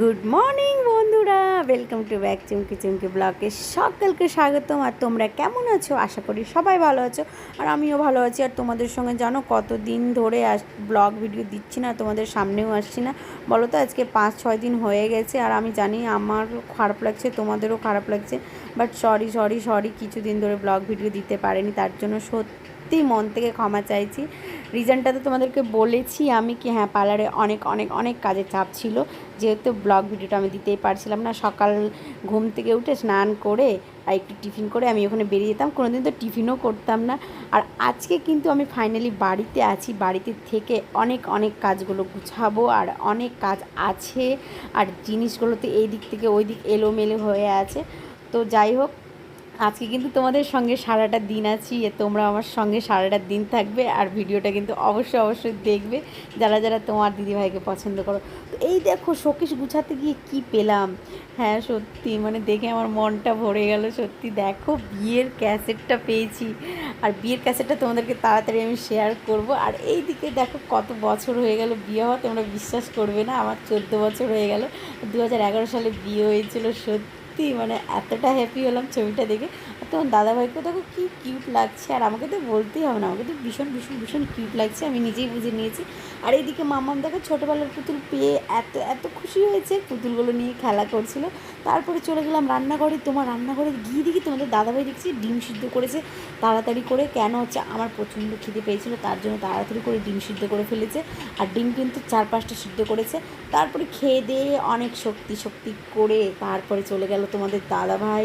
Good morning বন্ধুরা welcome to back Chumki Chumki ব্লগে সকলকে স্বাগতম। আর তোমরা কেমন আছো? আশা করি সবাই ভালো আছো। আর আমিও ভালো আছি। আর তোমাদের সঙ্গে জানো, কতদিন ধরে আস ব্লগ ভিডিও দিচ্ছি না, তোমাদের সামনেও আসছি না। বলো তো, আজকে পাঁচ, ছয় দিন হয়ে গেছে। আর আমি জানি আমার খারাপ লাগছে, তোমাদেরও খারাপ লাগছে। বাট সরি সরি সরি কিছুদিন ধরে ব্লগ ভিডিও দিতে পারিনি। তার জন্য সত্যি মন থেকে ক্ষমা চাইছি। রিজনটা তো তোমাদেরকে বলেছি আমি কি হ্যাঁ পার্লারে অনেক অনেক অনেক কাজের চাপ ছিল। যেহেতু ব্লগ ভিডিওটা আমি দিতেই পারছিলাম না, সকাল ঘুম থেকে উঠে স্নান করে আর একটু টিফিন করে আমি ওখানে বেরিয়ে যেতাম। কোনো দিন তো টিফিনও করতাম না। আর আজকে কিন্তু আমি ফাইনালি বাড়িতে আছি, বাড়িতে থেকে অনেক অনেক কাজগুলো গুছাবো আর অনেক কাজ আছে। আর জিনিসগুলো তো এই দিক থেকে ওই দিক এলোমেলো হয়ে আছে। তো যাই হোক আজকে কিন্তু তোমাদের সঙ্গে সারাটা দিন আছি তোমরা আমার সঙ্গে সারাটা দিন থাকবে আর ভিডিওটা কিন্তু অবশ্যই অবশ্যই দেখবে, যারা যারা তোমার দিদিভাইকে পছন্দ করো। এই দেখো শোকেশ গুছাতে গিয়ে কি পেলাম? হ্যাঁ সত্যি মানে দেখে আমার মনটা ভরে গেল, সত্যি দেখো বিয়ের ক্যাসেটটা পেয়েছি। আর বিয়ের ক্যাসেটটা তোমাদেরকে তাড়াতাড়ি আমি শেয়ার করব। আর এই দিকে দেখো কত বছর হয়ে গেল বিয়ে হওয়া, তোমরা বিশ্বাস করবে না, আমার চোদ্দ বছর হয়ে গেল। দু হাজার এগারো সালে বিয়ে হয়েছিল, সত্যি সত্যি মানে এতটা হ্যাপি হলাম ছবিটা দেখে। তোমার দাদাভাইকে দেখো কী কিউট লাগছে, আর আমাকে তো বলতেই হবে না, আমাকে তো ভীষণ ভীষণ ভীষণ কিউট লাগছে, আমি নিজেই বুঝে নিয়েছি। আর এইদিকে মামাম দেখো ছোটোবেলার পুতুল পেয়ে এত এত খুশি হয়েছে, পুতুলগুলো নিয়ে খেলা করছিল। তারপরে চলে গেলাম রান্নাঘরে, তোমার রান্নাঘরে গিয়ে দেখি তোমাদের দাদাভাই দেখছি ডিম সিদ্ধ করেছে, তাড়াতাড়ি করে কেন হচ্ছে আমার প্রচণ্ড খিদে পেয়েছিল, তার জন্য তাড়াতাড়ি করে ডিম সিদ্ধ করে ফেলেছে। আর ডিম কিন্তু চার পাঁচটা সিদ্ধ করেছে। তারপরে খেয়ে দিয়ে অনেক শক্তি শক্তি করে তারপরে চলে গেল তোমাদের দাদাভাই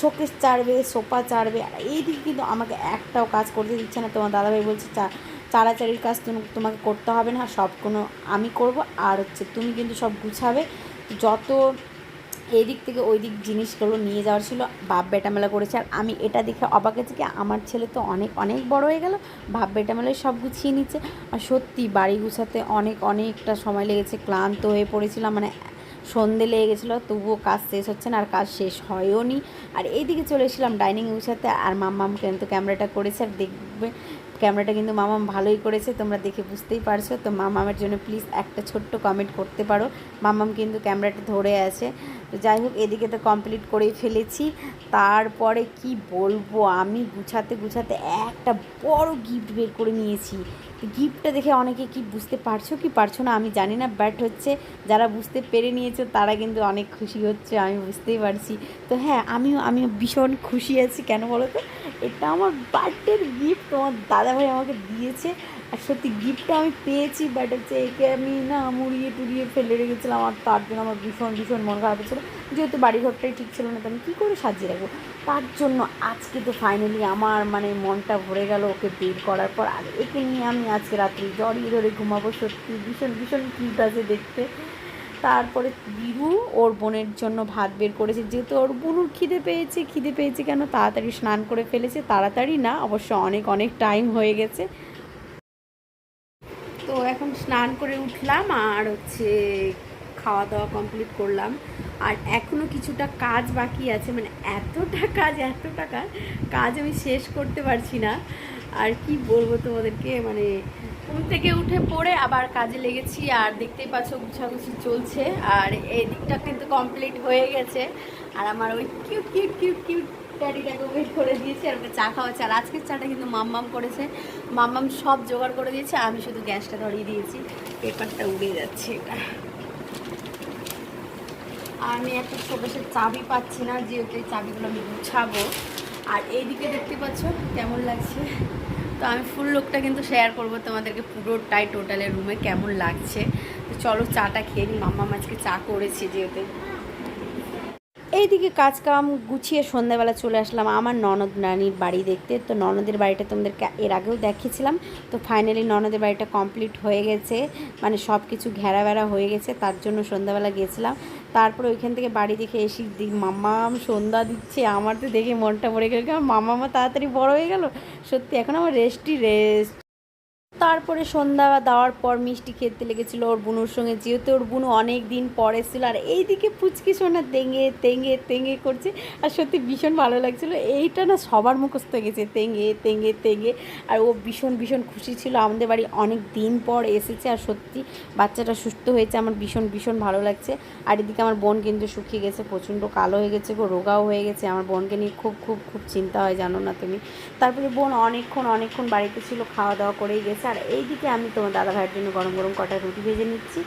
শোকেস চাড়বে, সোফা চাড়বে, আর এইদিকে কিন্তু আমাকে একটাও কাজ করতে দিচ্ছে না। তোমার দাদাভাই বলছে, চা, চাড়াচাড়ির কাজ তুমি, তোমাকে করতে হবে না, সব কোনো আমি করব। আর হচ্ছে তুমি কিন্তু সব গুছাবে। যত এই দিক থেকে ওই দিক জিনিসগুলো নিয়ে যাওয়ার ছিল, বাপ বেটা মেলা করেছে। আর আমি এটা দেখে অবাক হয়েছি কি, আমার ছেলে তো অনেক অনেক বড় হয়ে গেল, বাপ বেটা মেলায় সব গুছিয়ে নিচ্ছে। আর সত্যি বাড়ি গুছাতে অনেক, অনেকটা সময় লেগেছে, ক্লান্ত হয়ে পড়েছিলাম। মানে সন্ধে লেগে গেছিল, তবুও কাজ শেষ হচ্ছে না আর কাজ শেষ হয়ও নি আর এইদিকে চলে এসেছিলাম ডাইনিং গুছাতে আর মাম্মাম কিন্তু ক্যামেরাটা করেছে আর দেখবে ক্যামেরাটা কিন্তু মামাম ভালোই করেছে, তোমরা দেখে বুঝতেই পারছ। তো মামামের জন্য প্লিজ একটা ছোট্ট কমেন্ট করতে পারো। মামাম কিন্তু ক্যামেরাটা ধরে আছে। তো যাই হোক, এদিকে তো কমপ্লিট করেই ফেলেছি। তারপরে কি বলব, আমি গুছাতে গুছাতে একটা বড় গিফট বের করে নিয়েছি। গিফটটা দেখে অনেকে কি বুঝতে পারছ কি পারছ না, আমি জানি না বাট হচ্ছে যারা বুঝতে পেরে নিয়েছো, তারা কিন্তু অনেক খুশি হচ্ছে, আমি বুঝতেই পারছি। তো হ্যাঁ আমিও আমিও ভীষণ খুশি আছি। কেন বলো তো? এটা আমার বার্থডের গিফট তোমার দাদাভাই আমাকে দিয়েছে আর সত্যি গিফটটা আমি পেয়েছি বাট হচ্ছে একে আমি না মুড়িয়ে টুড়িয়ে ফেলে রেখেছিলাম। আর তার জন্য আমার ভীষণ ভীষণ মন খারাপ হচ্ছিল। যেহেতু বাড়ি ঘরটাই ঠিক ছিল না, তো আমি কী করে সাজিয়ে রাখব? তার জন্য আজকে তো ফাইনালি আমার মানে মনটা ভরে গেল ওকে বের করার পর। আর একে নিয়ে আমি আজকে রাত্রি জড়িয়ে ধরে ঘুমাবো সত্যি ভীষণ ভীষণ কিউট আছে দেখতে। তারপরে বিরু ওর বোনের জন্য ভাত বের করেছে। যেহেতু ওর বুনুর খিদে পেয়েছে খিদে পেয়েছে কেন? তাড়াতাড়ি স্নান করে ফেলেছে। তাড়াতাড়ি না, অবশ্য অনেক অনেক টাইম হয়ে গেছে। তো এখন স্নান করে উঠলাম আর হচ্ছে খাওয়া দাওয়া কমপ্লিট করলাম। আর এখনও কিছুটা কাজ বাকি আছে। মানে এতটা কাজ এতটা কাজ কাজ আমি শেষ করতে পারছি না। আর কি বলব তোমাদেরকে? মানে ঘুম থেকে উঠে পড়ে আবার কাজে লেগেছি, আর দেখতেই পাচ্ছ গুছাগুছি চলছে, আর এই দিকটা কিন্তু কমপ্লিট হয়ে গেছে। আর আমার ওই কিউট কিউট কিউট কিউট ড্যাডিটাকে ওয়েট করে দিয়েছি, আর ওকে চা খাওয়াচ্ছে। আর আজকের চাটা কিন্তু মাম্মাম করেছে। মাম্মাম সব জোগাড় করে দিয়েছে, আমি শুধু গ্যাসটা ধরিয়ে দিয়েছি, পেপারটা উড়ে যাচ্ছে এটা। আমি একটা শোকেশের চাবি পাচ্ছি না, যেহেতু এই চাবিগুলো আমি গুছাবো। আর এইদিকে দেখতে পাচ্ছ, কেমন লাগছে? তো আমি ফুল লোকটা কিন্তু শেয়ার করব তোমাদেরকে পুরোটাই টোটালের রুমে কেমন লাগছে। তো চলো চাটা খেয়ে নিই মাম্মা আজকে চা করেছি যেহেতু। এইদিকে কাজ কাম গুছিয়ে সন্ধ্যাবেলা চলে আসলাম আমার ননদ নানির বাড়ি দেখতে। তো ননদের বাড়িটা তোমাদেরকে এর আগেও দেখিয়েছিলাম। তো ফাইনালি ননদের বাড়িটা কমপ্লিট হয়ে গেছে। মানে সব কিছু ঘেরা বেড়া হয়ে গেছে, তার জন্য সন্ধ্যাবেলা গেছিলাম। তারপরে ওইখান থেকে বাড়ি দেখে এসে দিক মাম্মাম, সন্ধ্যা দিচ্ছে। আমার তো দেখে মনটা পড়ে গেল। আমার মাম্মামা তাড়াতাড়ি বড় হয়ে গেল। সত্যি, এখন আমার রেস্টই রেস্ট তারপরে সন্ধ্যা দেওয়ার পর মিষ্টি খেতে লেগেছিলো ওর বুনুর সঙ্গে। যেহেতু ওর বুনু অনেক দিন পরে ছিল, আর এইদিকে পুচকি সোনা তেঙে তেঙে তেঙে করছে। আর সত্যি ভীষণ ভালো লাগছিল। এইটা না সবার মুখস্থ গেছে, তেঙে তেঙে তেঙে। আর ও ভীষণ ভীষণ খুশি ছিল। আমাদের বাড়ি অনেক দিন পর এসেছে, আর সত্যি বাচ্চাটা সুস্থ হয়েছে। আমার ভীষণ ভীষণ ভালো লাগছে। আর এদিকে আমার বোন কিন্তু শুকিয়ে গেছে, প্রচণ্ড কালো হয়ে গেছে গো, রোগাও হয়ে গেছে। আমার বোনকে নিয়ে খুব খুব খুব চিন্তা হয়, জানো না তুমি। তারপরে বোন অনেকক্ষণ অনেকক্ষণ বাড়িতে ছিল খাওয়া দাওয়া করেই গেছে। আর এইদিকে আমি তোমার দাদা ভাইয়ের জন্য গরম গরম কটা রুটি ভেজে নিচ্ছি।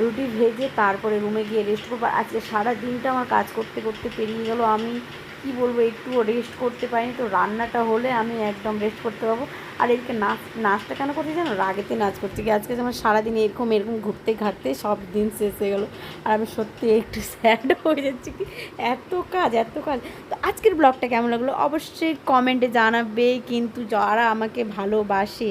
রুটি ভেজে তারপরে রুমে গিয়ে রেস্ট করব। আজকে সারা দিনটা আমার কাজ করতে করতে পেরিয়ে গেল। আমি কি বলব একটুও রেস্ট করতে পারিনি তো। রান্নাটা হলে আমি একদম রেস্ট করতে পারব। আর এদিকে নাচ, নাচটা কেন করছি জানো? রাগেতে নাচ করছি। আজকে আমার সারাদিন এরকম এরকম ঘুরতে ঘাটতে সব দিন শেষ হয়ে গেলো। আর আমি সত্যি একটু স্যাড হয়ে যাচ্ছি কি? এত কাজ এত কাজ। তো আজকের ব্লগটা কেমন লাগল? অবশ্যই কমেন্টে জানাবে। কিন্তু যারা আমাকে ভালোবাসে